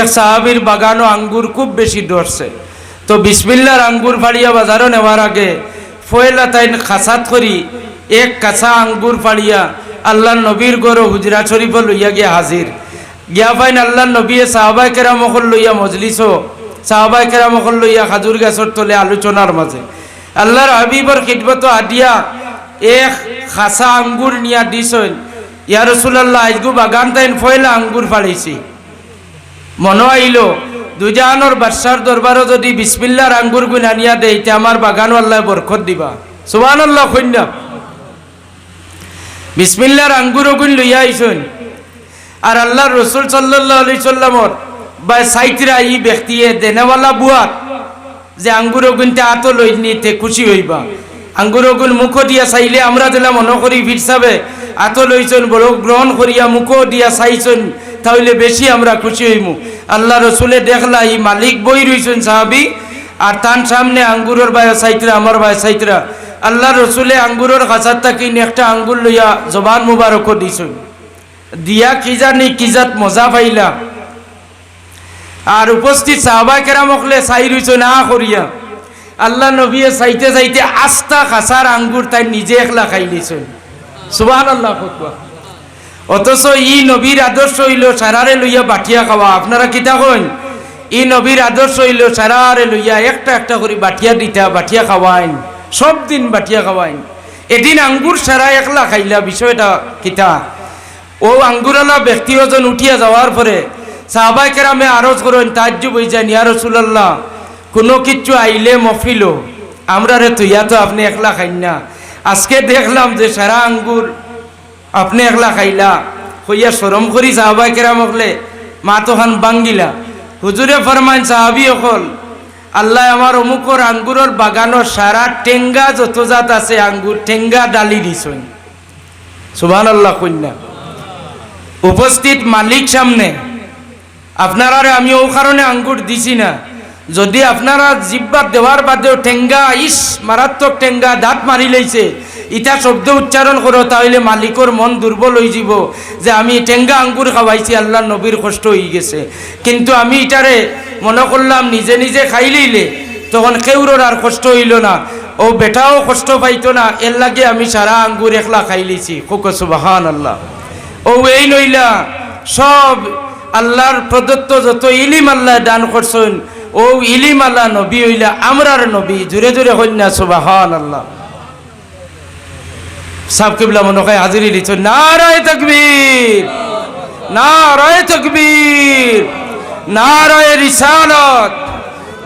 এক সাহাবির বাগানও আঙ্গুর খুব বেশি ধরছে। তো বিসমিল্লার আঙ্গুর ফাড়িয়া বাজারও নেওয়ার আগে ফয়লা তাইন খাসাত করি, এক কাঁচা আঙ্গুর ফাড়িয়া আল্লাহ নবীর গরো হুজরা শরীফ লইয়া গিয়া হাজির। গিয়া পাইন আল্লাহ নবীয়ে সাহাবাই কেরামকল লইয়া মজলিসও সাহাবাই কেরামকল লইয়া খাজুর গাছর তলে আলোচনার মাঝে। আল্লাহর হাবিবর খিদমত আদিয়া এক খাসা আঙ্গুর নিয়া দিছইন ইয়া রসুল্লাহ আজগু বাগান তাইন ফয়লা আঙ্গুর ফাড়িছি। মনো আইল। দুজানোর বাদশার দরবারও যদি বিসমিল্লার আঙ্গুর গুণ আনিয়া দেয় তে আমার বাগান আল্লাহ বরকত দিবা। সুবান আল্লাহ কন্যা বিসমিল্লার আঙ্গুর গুণ লইয়া আইসুন আর আল্লাহর রসুল সাল্লাহ আলি সাল্লামর বা সাইতরা ই ব্যক্তিয়ে দেনেওয়ালা বুয়াত যে আঙ্গুর গুণতে আত লই নিতে খুশি হইবা। আঙ্গুর গুণ মুখ দিয়া চাইলে আমরা দিলাম মনে করি ফিরসাবে আত লইছন বড় গ্রহণ করিয়া মুখ দিয়া চাইছন তাহলে বেশি আমরা খুশি হইমু। আল্লাহ রসুলে দেখলা ই মালিক বই রইছেন সাহাবি, আর তার সামনে আঙ্গুরের বায়া সাইতরা, আমার বায়া সাইতরা। আল্লাহ রসুলে আঙ্গুরের কাছার থাকি একটা আঙ্গুর লইয়া জবান মুবারকও দিছন। দিয়া কি জানি, কি জাত মজা পাইলা। আর উপস্থিত সাহবা কেরামকলে চাই রইছ না করিয়া। আল্লাহ নবীয়ে চাইতে চাইতে আস্তা খাসার আঙ্গুর তাই নিজে একলা খাই লিছেন। সুবাহ আল্লাহ ফতুয়া। অথচ ই নবীর আদর্শ হইল সারারে লইয়া বাটিয়া খাওয়া। আপনারা কিতা কইন? ই নবীর আদর্শ হইল সারারে লইয়া একটা একটা করে বাটিয়া দিতা, বাটিয়া খাওয়াইন। সব দিন বাটিয়া খাওয়াইন। এদিন আঙ্গুর সারা একলা খাইলা, বিষয়টা কিতা? ও আঙ্গুরালা ব্যক্তি ওজন উঠিয়া যাওয়ার পরে সাহাবাই কেরামে আরজ করেন তাজ্জু বই যান ইয়া রসুল্লাহ কোনো কিচ্ছু আইলে মফিল আমরা রে তুইয়া তো আপনি একলা খাইন না। আজকে দেখলাম যে সারা আঙ্গুর আপনি একলা খাইলা, হইয়া সরম করি সাহাবাই কেরাম হকলে মা তোহান বাঙ্গিলা। হুজুরে ফরমান সাহাবি অকল, আল্লাহ আমার অমুকর আঙ্গুরের বাগানোর সারা টেঙ্গা যত জাত আছে, আঙ্গুর টেঙ্গা ডালি দিছই সুবাহ আল্লাহ কন্যা। উপস্থিত মালিক সামনে, আপনারা আমি ও কারণে আঙ্গুর দিছি না। যদি আপনারা জিব্বা দেওয়ার বাদেও টেঙ্গা ইস, মারাত্মক টেঙ্গা দাঁত মারি লইছে ইটা শব্দ উচ্চারণ করো, তাহলে মালিকর মন দুর্বল হয়ে যাব। যে আমি টেঙ্গা আঙ্গুর খাওয়াইছি আল্লাহ নবীর কষ্ট হয়ে গেছে। কিন্তু আমি ইটারে মনে করলাম নিজে নিজে খাই লইলে, তখন কেউরোর আর কষ্ট হইল না। ও বেটাও কষ্ট পাইতো না এর লাগে আমি সারা আঙ্গুর একলা খাই লিছি খুব সুবাহান আল্লাহ ও এই নইলা, সব আল্লাহর প্রদত্ত যত ইলিম আল্লাহ দান করছেন ও ইলিম আল্লাহ নবী হইলা আমরার নবী জুড়ে জুড়ে হইনা সুবাহান আল্লাহ সাব কিবলা মনে হয় হাজিরি দিচ্ছ নারায় তকবীর নারায় তকবীর নারায় রিসালত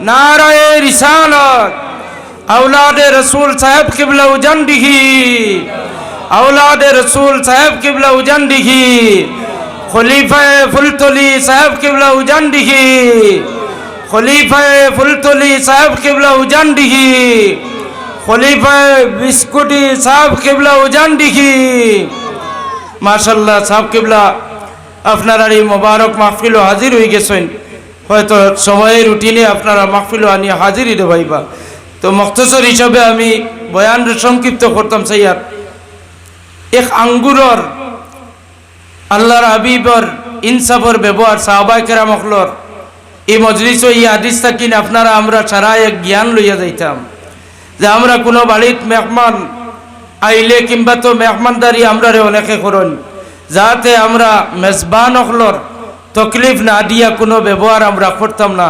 নারায় রিসালত আউলাদে রসুল সাহেব কিবলা উজান দিঘি আউলাদে রসুল সাহেব কিবলা উজান দিঘি খলিফায় ফুলতলি সাহেব কিবলা উজান দিঘি খলিফায় ফুলতলি সাহেব কিবলা উজান দিঘি খলিফায় বিস্কুটি সাহেব কিবলা উজান দিঘি মাশাল্লাহ সাহেব কিবলা আপনার এই মোবারক মাহফিলও হাজির হয়ে গেছেন। হয়তো সময়ের রুটিনে আপনারা মাহফিলও আনিয়ে হাজিরই দেবাইবা তো মক্তসর হিসাবে আমি বয়ান সংক্ষিপ্ত করতাম সাইয়ার এক আঙ্গুরর, আল্লাহর হাবিবর ইনসাফর ব্যবহার সাহবাই কেরামকলর এই মজলিস ই আদিস থাকিন আপনারা, আমরা সারা এক জ্ঞান লইয়া যাইতাম। যে আমরা কোনো বাড়িত মেহমান আইলে কিংবা তো মেহমানদারি আমরা অনেকে করুন। যাতে আমরা মেজবান অকলর তকলিফ না দিয়া কোনো ব্যবহার আমরা করতাম না।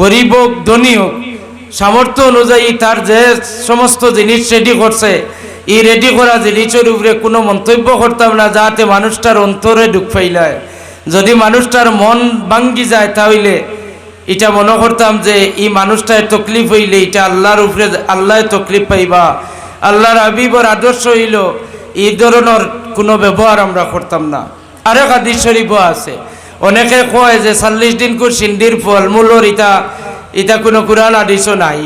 গরিব হোক, ধনী হোক, সামর্থ্য অনুযায়ী তার যে সমস্ত জিনিস রেডি করছে, এই রেডি করা জিনিসের উপরে কোনো মন্তব্য করতাম না, যাতে মানুষটার অন্তরে দুঃখ পাইলায়। যদি মানুষটার মন ভাঙ্গি যায় তাহলে এটা মনে করতাম যে এই মানুষটায় তকলিফ হইলে এটা আল্লাহর উপরে আল্লাহ তকলিফ পাইবা। আল্লাহর হাবিবর আদর্শ হইল এই ধরনের কোনো ব্যবহার আমরা করতাম না। আরেক হাদিস শরীফও আছে। অনেকে কয় যে চল্লিশ দিন কর সিন্দির ফল, মূলর ইটা ইটা কোনো কোরআন আদিসও নাই।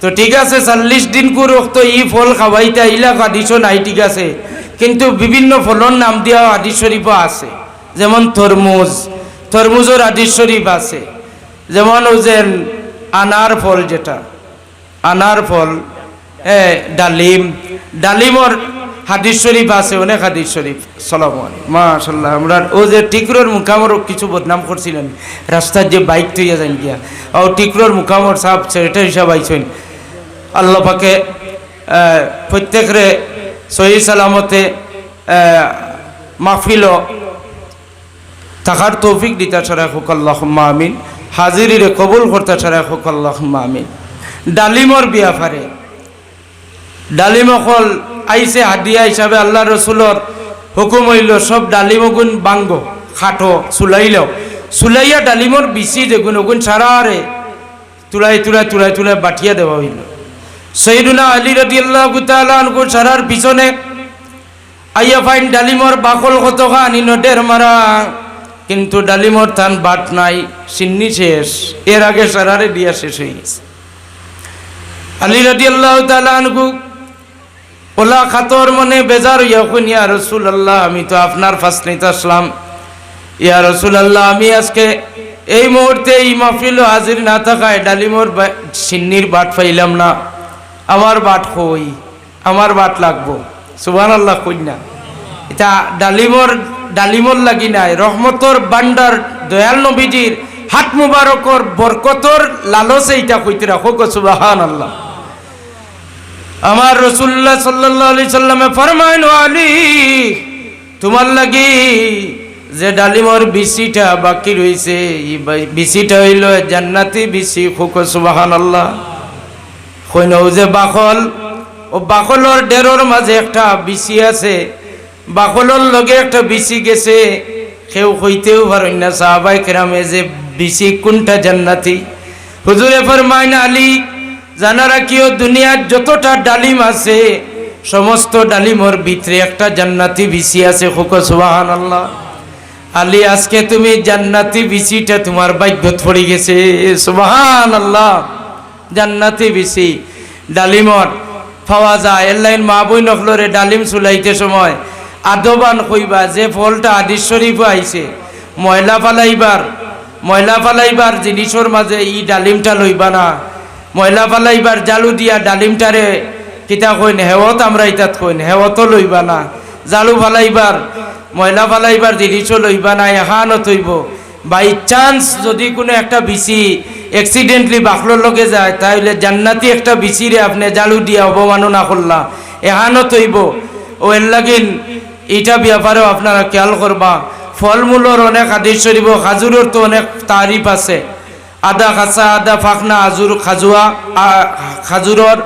তো ঠিক আছে, চল্লিশ দিন কর তো ই ফল খাওয়াইতা ইলাক আদিসও নাই, ঠিক আছে। কিন্তু বিভিন্ন ফলর নাম দেওয়া আদিস শরীফও আছে। যেমন তরমুজ, তরমুজের আদিস শরীফ আছে। যেমন যে আনার ফল যেটা আনার ফল হ্যাঁ ডালিম ডালিমর হাদিস শরীফ আছে অনেক হাদিস শরীফ সালাম মাশাল্লাহ আমরা ও যে টিকরোর মুখামর কিছু বদনাম করছিলেন রাস্তার যে বাইক তৈয়া যান গিয়া ও টিকরোর মুখামর সাহ সেক্রেটারি হিসাব আইছেন। আল্লাহ পাকে প্রত্যেকরে সহি সালামতে আহ, মাহফিল থাকার তৌফিক দিতা ছাড়া হোক আল্লাহ আমিন। হাজিরিরে কবুল করতে ছাড়া হোক আল্লাহ আমিন। ডালিমর বিয়াফারে। ডালিম অকল আইসে হাদিয়া হিসাবে আল্লাহ রসুলর হুকুম হইল, সব ডালিম গুণ বাঙ্গ, খাটো চুলাইল চুলাইয়া ডালিমর বিচি যেগুন ওগুন সারারে তুলাই তুলাই তুলাই তুলাই বাটিয়া দেওয়া হইল। সৈদুনা আলী রদি আল্লাহ গুতালকুর সারার পিছনে আইয়া ফাইন ডালিমর বাকল কত আনি নটের মারা। কিন্তু ডালিমর থান বাট নাই, সিন্নি শেষ। এর আগে সারারে দিয়া শেষ হয়ে গেছে। আলী রদি আল্লাহ তালু ওলা খাতর মনে বেজার ইয়াকুন ইয়া রসুল আল্লাহ আমি তো আপনার ফাসনিতে আসলাম। ইয়া রসুল আল্লাহ আমি আজকে এই মুহূর্তে এই মাহফিল হাজির না থাকায় ডালিমর সিন্নির বাট পাইলাম না। আমার বাট কই? আমার বাট লাগবো। সুবান আল্লাহ কই না এটা ডালিমর ডালিমর লাগি নাই, রহমতর বান্ডার দয়াল নবীজির হাত মুবারকর বরকতর লালসে এটা কইতে রাখো সুবাহান আল্লাহ আমার রসুল্লাহ সাল্লি সাল্লামে ফরমাইন আলী, তোমার লাগি যে ডালিমর বিসিটা বাকি বা- বিসিটা হইল জান্নাতি বিসি খুক সুবাহান আল্লাহ কইন যে বাখল, ও বাকলর ডেরোর মাঝে একটা বিসি আছে বাকলর লগে একটা বিসি গেছে। কেউ কইতেও পারেন না, সাহাবাই কেরামে যে বিসি কোনটা জান্নাতি। হুজুরে ফরমাইন, আলী জানা রাখিও দুনিয়ার যতটা ডালিম আছে, সমস্ত ডালিমর ভিতরে একটা জান্নাতি বিসি আছে? খুক সুবাহান আল্লাহ আলী, আজকে তুমি জান্নাতি বিসিটা তোমার ভাগ্যত পড়ে গেছে। সুবাহান আল্লাহ জান্নাতি বিসি ডালিমর। পাওয়া যায় এলাইন মা বই নকলরে ডালিম চুলাইতে সময় আদবান কইবা, যে ফলটা আদিস শরীফ আইছে, ময়লা ফালাইবার ময়লা ফালাইবার জিনিসের মাঝে ই ডালিমটা লইবা না। ময়লা ফালাইবার জালু দিয়া ডালিমটারে কিতা কইন হেওত আমরা ইতাত কইন হেওতও লইবা না। জালু ফালাইবার, ময়লা ফালাইবার জিনিসও লইবা না এখানো তৈব বাই চান্স যদি কোনো একটা বিসি অ্যাক্সিডেন্টলি বাকলোর লগে যায় তাহলে জান্নাতি একটা বিসিরে আপনি জালু দিয়া অবমাননা করলা। এহানো তৈব ও এর লাগিন এইটা ব্যাপারেও আপনারা খেয়াল করবা। ফলমূলর অনেক আদেশ শরীফ খাজুরের তো অনেক তারিফ আছে। আদা খাসা আদা ফাকনা আজুর খাজুয়া খাজুরর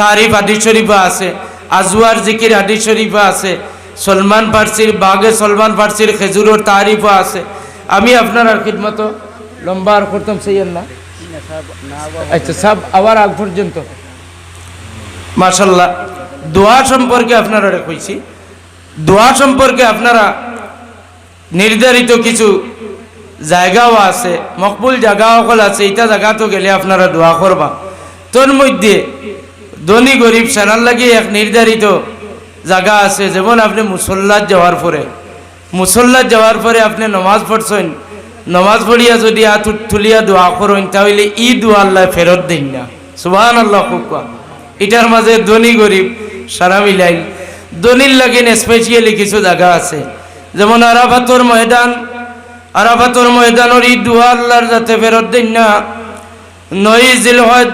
তারিফ হাদিস শরীফা আছে। আজওয়ার জিকির হাদিস শরীফা আছে। সলমান ফার্সির বাগে সলমান ফার্সির খেজুরের তারিফও আছে। আমি আপনার আর খিদমত লম্বা আর করতাম সেই না। আচ্ছা সব আবার আগ পর্যন্ত। মাশাল্লাহ, দোয়া সম্পর্কে আপনারা কইছি দোয়া সম্পর্কে আপনারা নির্ধারিত কিছু জায়গাও আছে, মকবুল জায়গা সকল আছে এটা জায়গা তো গেলে আপনারা দোয়া করবা তোর মধ্যে ধনী গরিব সেনার লাগে এক নির্ধারিত জায়গা আছে, যেমন আপনি মুসল্লাত যাওয়ার পরে। মুসল্লাত যাওয়ার পরে আপনি নমাজ পড়ছেন, নমাজ পড়িয়া যদি হাত তুলিয়া দোয়া করেন, তাহলে ই দোয়া আল্লাহ ফেরত দিন না। সুবাহান আল্লাহ এটার মাঝে ধনী গরিব সারা মিলাই ধনীর লাগিন স্পেশালি কিছু জায়গা আছে। যেমন আরাফাতর ময়দান। আরাফাতর ময়দানের ই দোয়া আল্লাহর যাতে ফেরত দিন না, নয় জিল হজ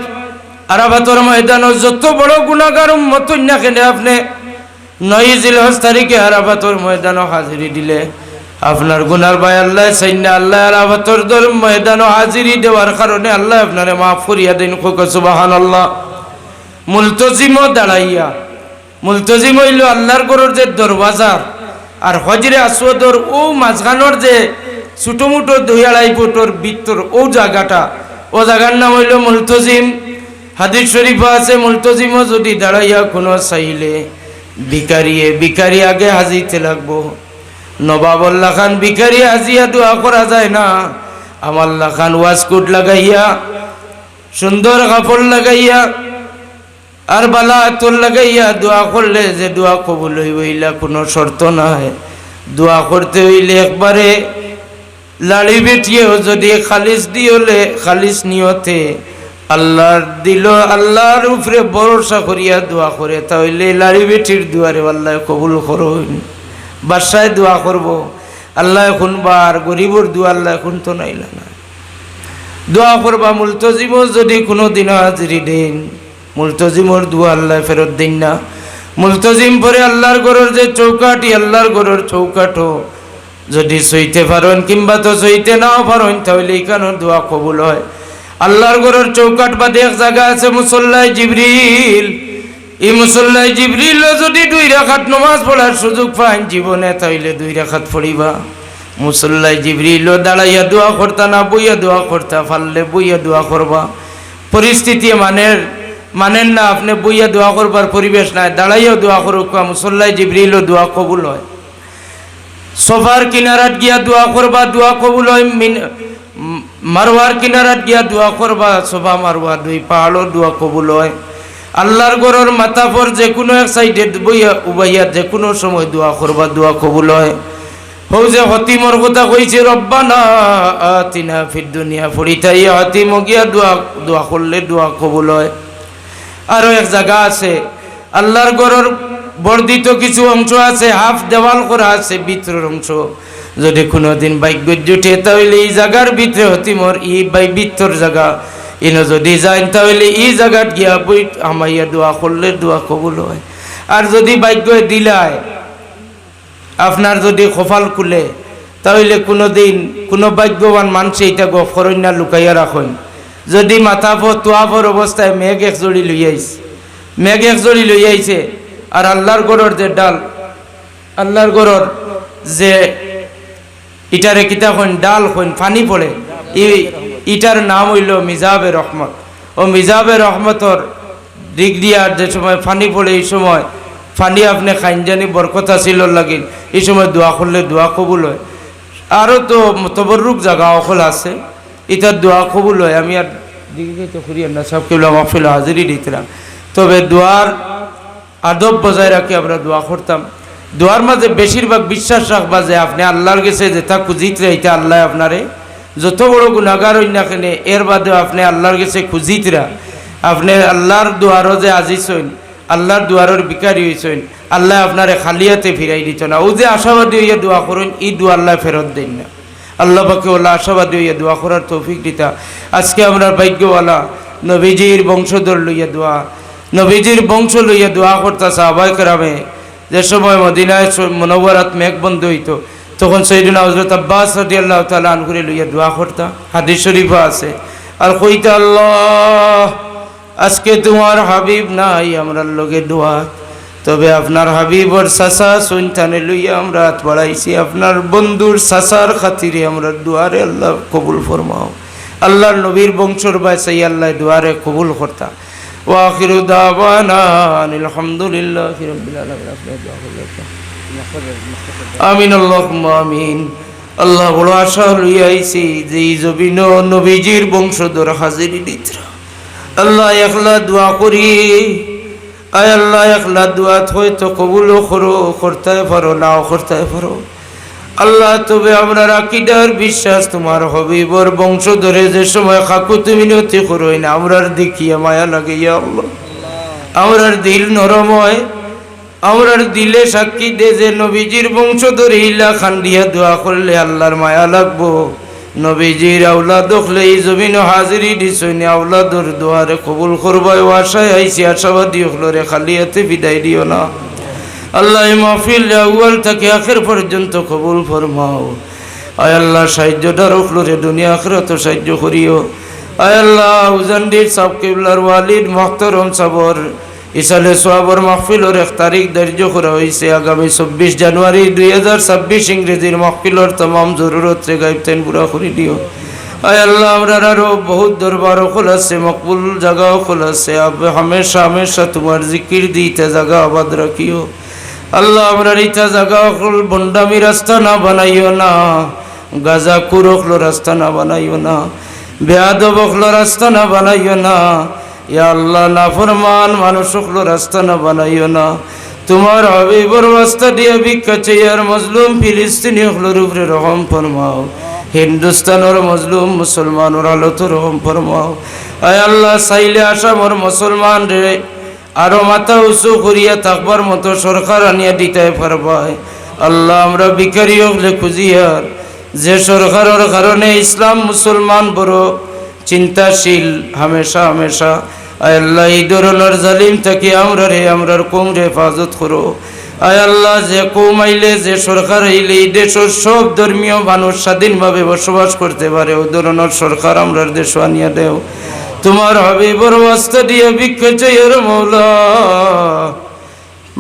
আরাফাতর ময়দানের যত বড় গুণাগার মতন না কেন আপনি, নয় জিল হজ তারিখে আরাফাতর ময়দানও হাজিরি দিলে আপনার গুনার ভাই আল্লাহ সাইনা আল্লাহ আরাফাতর দর ময়দানও হাজিরি দেওয়ার কারণে আল্লাহ আপনারে মাফ করিয়া দিন। খুক সুবাহান আল্লাহ মুলতজিমও দাঁড়াইয়া মুলতজিম হইল আল্লাহর গরুর যে দরবাজার আর হজরে আসওয়াদর ও মাঝখানোর যে ছোটো মুটো দুই আড়াই ফুটোর ভিতর ও জায়গাটা, ও জায়গার নাম হইল মুলতজিম। হাদিস শরীফ আছে, মুলতজিমও যদি দাঁড়াইয়া কোনো চাইলে ভিকারিয়ে ভিকারি আগে হাজিতে লাগবো। নবাবল্লা খান ভিকারি হাজিয়া দোয়া করা যায় না। আমাল্লা খান ওয়াসকুট লাগাইয়া, সুন্দর কাপড় লাগাইয়া আর বালা তোর লাগাইয়া দোয়া করলে যে দোয়া কবুল হইলা কোনো শর্ত নাই। দোয়া করতে হইলে একবারে লাড়ি বেটিয়েও যদি খালিস দিওলে খালিস নিয়তে আল্লাহর দিল, আল্লাহর উপরে ভরসা করিয়া দোয়া করে, তাহলে লাড়ি বেটির দুয়ারে আল্লাহ কবুল করুন। বাসায় দোয়া করব। আল্লাহ এখন বার, গরিবর দোয়া আল্লাহ এখন তো নাইলা না। দোয়া করবা মুলতজিমর যদি কোনো দিন হাজিরি দেন। মুলতজিমর দোয়া আল্লাহ ফেরত দিন না। মুলতজিম পরে আল্লাহর গরুর যে চৌকাটি আল্লাহর গরুর চৌকাঠো। যদি সইতে পারেন কিংবা তো সইতে নাও পারেন, তাহলে এখানোর দোয়া কবুল হয়। আল্লাহর গরুর চৌকাট বাদে এক জায়গা আছে মুসল্লায় জিবরিল। এই মুসল্লায় জিবরিল যদি দুই রাখাত নমাজ পড়ার সুযোগ পান জীবনে তাইলে দুই রাখাত পড়িবা। মুসল্লায় জিবরিল দাঁড়াইয়া দোয়া করতা না, বইয়া দোয়া করতা ফাললে বইয়া দোয়া করবা। পরিস্থিতি মানের মানেন না, আপনি বইয়া দোয়া করবার পরিবেশ নাই দাঁড়াইয়া দোয়া করুক মুসল্লায় জিবরিল দোয়া কবুল হয়। সোফার কিনারাত গিয়া দোয়া করবা, দোয়া কবুল হয় মারওয়ার কিনারাত গিয়া দোয়া করবা, সোফা মারওয়া দুই পাহাড়ও দোয়া কবুল হয়। আল্লাহর গরর মাথা পর যে কোনো এক সাইডে বইয়া, উবাইয়া যে কোনো সময় দোয়া করবা, দোয়া কবুল হয়। হৌ যে হতিমর কথা কইছে, রব্বানা আতিনা ফির দুনিয়া ফরিতাই হতিম গিয়া দোয়া দোয়া করলে দোয়া কবুল হয়। আরও এক জায়গা আছে। আল্লাহর গরর বর্ধিত কিছু অংশ আছে, হাফ দেওয়াল করা আছে, ভিতরের অংশ। যদি কোনোদিন বাইক জুটে তাহলে এই জায়গার ভিতরে হতি মোর ই বাই ভিতর জায়গা। ইনো যদি যাই, তাহলে এই জায়গাত গিয়া বই আমাইয়া দোয়া করলে দোয়া কবুল হয়। আর যদি বাইক দিলায়, আপনার যদি কপাল খুলে, তাহলে কোনো দিন কোনো ভাগ্যবান মানুষ এটা না লুকাইয়া রাখেন। যদি মাথা পর তোয়াফর অবস্থায় মেঘ এক জড়ি লই আইছে মেঘ এক জড়ি লই আইছে আর আল্লাহর গড়র যে ডাল আল্লাহর গড়র যে ইটারে কিতা কইন ডাল কইন পানি পড়ে ইটার নাম হইল মিজাবে রহমত ও মিজাবে রহমতর দিক দিয়ার যে সময় ফানি পড়ে এই সময় ফানি আপনি খাইনজানি বরকত ছিল লাগিল। এই সময় দোয়া করলে দোয়া কবুল হয়। আরও তো তবরুক জায়গা অকল আছে। এটার দোয়া কবুল হয়। আমি আর দিকে তো করিয়ার না, সব কেবল মাহফিল হাজিরি দিতাম তবে দোয়ার আদব বজায় রাখি আমরা দোয়া করতাম। দোয়ার মাঝে বেশিরভাগ বিশ্বাস রাখবা যে আপনি আল্লাহর কাছে যেটা খুঁজিত এটা আল্লাহ আপনারে। যত বড় গুণাগার হই না কেনে, এর বাদেও আপনি আল্লাহর কাছে খুঁজিতরা আপনি আল্লাহর দুয়ারও যে আজিছইন আল্লাহর দুয়ারের বিকারি হয়েছেন আল্লাহ আপনারে খালিয়াতে ফিরাই দিত না। ও যে আশাবাদী হইয়া দোয়া করুন, এই দোয়া আল্লাহ ফেরত দেন না। আল্লাহ পাকে ওলা আশাবাদী হইয়া দোয়া করার তৌফিক দিতা। আজকে আমরা ভাগ্যওয়ালা নবীজির বংশধর লইয়া দোয়া, নবীজির বংশ লইয়া দোয়া করতা সাহবাই কেরামে। যে সময় মদিনায় মনোবরাত মেঘ বন্ধ হইতো, তখন সৈদিন হজরত আব্বাস রদি আল্লাহ তালা আনকুরে লইয়া দোয়া করতা। হাদিস শরীফও আছে আর কইতা আল্লাহ আজকে তোমার হাবিব নাই আমরা লোকে দোয়া তবে আপনার হাবিবর সাসা সুনতানে লইয়া আমরা হাত বাড়াইছি। আপনার বন্ধুর সাসার খাতিরে আমরা দুয়ারে আল্লাহ কবুল ফরমাও। আল্লাহর নবীর বংশর বাসাই আল্লাহ দুয়ারে কবুল করতা। ওয়াখির দাওয়ানা আনিল হামদুলিল্লাহি রাব্বিল আলামিন। আপনি দোয়া করবেন। আমিন, আল্লাহুম্মা আমিন। আল্লাহ বড় আশা লইয়াইছি যে জবিন নবীজির বংশধর হাজিরি আল্লাহ একলা দোয়া করি। আয় আল্লাহ একলা দোয়া হয়তো কবুল করো করতে পারো, নাও করতে পারো। আল্লাহ, তবে আমরা রাকিদার বিশ্বাস, তোমার হবিবর বংশ ধরে যে সময় কাকু তুমি নতি করোই না, আমরার দেখিয়া মায়া লাগে আল্লাহ। আমরার দিল নরম হয়, আমরার দিলে সাক্ষী দে যে নবীজির বংশ ধরে ইলা খান্ডিয়া দোয়া করলে আল্লাহর মায়া লাগবো। নবীজির আউলাদ দেখলে এই জমিন হাজিরি দিছনি আউলাদর দোয়ারে কবুল করবাই ও আশায় আইসি আশাবাদী হলো রে, খালি হাতে বিদায় দিও না। আল্লাহ মাহফিল আউয়াল থেকে আখের পর্যন্ত কবুল ফরমাও। আয় আল্লাহ সাহায্যটা রখলো রে, দুনিয়া আখেরাত সাহায্য করিও। আয় আল্লাহ উজান্ডির সাব ওয়ালিদ মখতরম সাবর ইসালে সোয়াবর মাহফিলর এক তারিখ ধার্য করা হয়েছে। আগামী চব্বিশ জানুয়ারি দুই হাজার ছাব্বিশ ইংরেজির মাহফিলর তমাম জরুরত গাইবতেন পুরা করে দিও। আয় আল্লাহ আমরা আরও বহুত দরবারও খোল আছে মকবুল জায়গাও খোল আছে হামেশা হামেশা তোমার জিকির দিতে জায়গা আবাদ রাখিও। আল্লাহ আমরা ইটা জায়গা খোল বন্ডামি রাস্তা না বানাইও না। গাজা কুরখলো রাস্তা না বানাইও না। বেয়াদবখলো রাস্তা না বানাইও না। আল্লাহ না ফরমান মানুষ হলো রাস্তা না বানাইও না। তোমার হাবিবর রাস্তা দিয়ে ভিক্ষা চেয়ার মজলুম ফিলিস্তিনি হলোর উপরে রহম ফরমাও। হিন্দুস্তানের মজলুম, মুসলমানের হালত রহম ফরমাও। আয় আল্লাহ, চাইলে আসামর মুসলমান রে। আরও মাথা উঁচু করিয়া থাকবার মতো সরকার আনিয়া দিতে পারবায় আল্লাহ, আমরা বিকারি হলে খুঁজিয়ার যে সরকারের কারণে ইসলাম মুসলমান বড় চিন্তাশীল, হামেশা হামেশা। আল্লাহ, এই ধরনের জালিম থাকি আমরা রে, আমরার কোমরে হেফাজত করো। আয় আল্লাহ, যে কৌম আইলে, যে সরকার আইলে, এই দেশের সব ধর্মীয় মানুষ স্বাধীনভাবে বসবাস করতে পারে, ও ধরনের সরকার আমরা দেশ আনিয়া দেও। তোমার হাবিবর ওয়াস্তা দিয়ে ভিক্ষা মৌলা।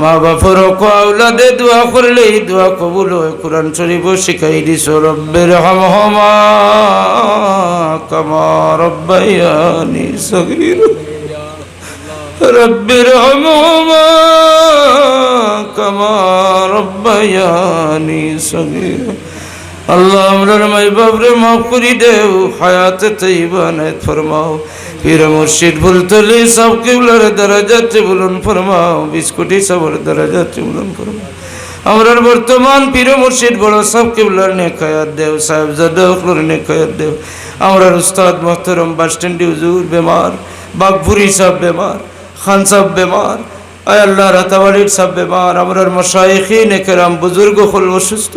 মা বাপর আউলাদে দোয়া করলে দোয়া কবুল হয়। কোরআন শরীফ শিখাই দিছ রব্বের হাম হমা কামা রব্বাইয়ানি সগীর। রব্বের হাম হমা কামা রব্বাইয়ানি সগীর। আল্লাহ আমরার মাই বাবরে মাফ করি দেও। হায়াতে তৈবানায় ফরমাও। পীর মুর্শিদ ভুল তলি সব কিবলার যাচ্ছে বলুন ফরমাও বিস্কুটি সবর দ্বারা যাচ্ছে বলুন ফরমাও। আমরার বর্তমান পীর মুর্শিদ বড় সব কিবলার নেখায়াত দেও, সাহেব জাদর নেখায়াত দেও। আমরার উস্তাদ মোহতরম বাস স্ট্যান্ডি হুজুর বেমার বাগপুরি সব বেমার, খান সাহেব বেমার, আয় আল্লাহ রাতাবাড়ির সব বেমার, আমরার মশাইখিন একরাম বুজুর্গ হল অসুস্থ।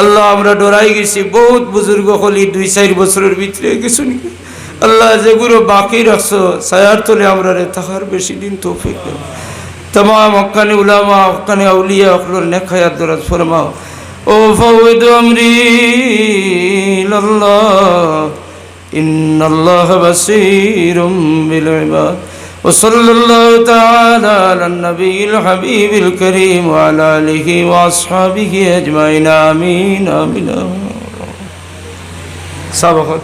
আল্লাহ আমরা ডরাই গেছি, বহুত বুজুর্গ হলি দুই চার বছরের ভিতরে গেছো নাকি? আল্লাহ যেগুলো বাকি রাখছো সায়ার তোলে আমরা রে তাহার বেশি দিন তৌফিক দেব তমাম হকানি উলামা হকানি আউলিয়া অকলোর নেখায়াত দরাজ ফরমাও ও ফৌদ আমরি إن الله بصير بالعباد وصلى الله تعالى على النبي الحبيب الكريم وعلى آله وأصحابه أجمعين آمين آمين, آمين. سابقا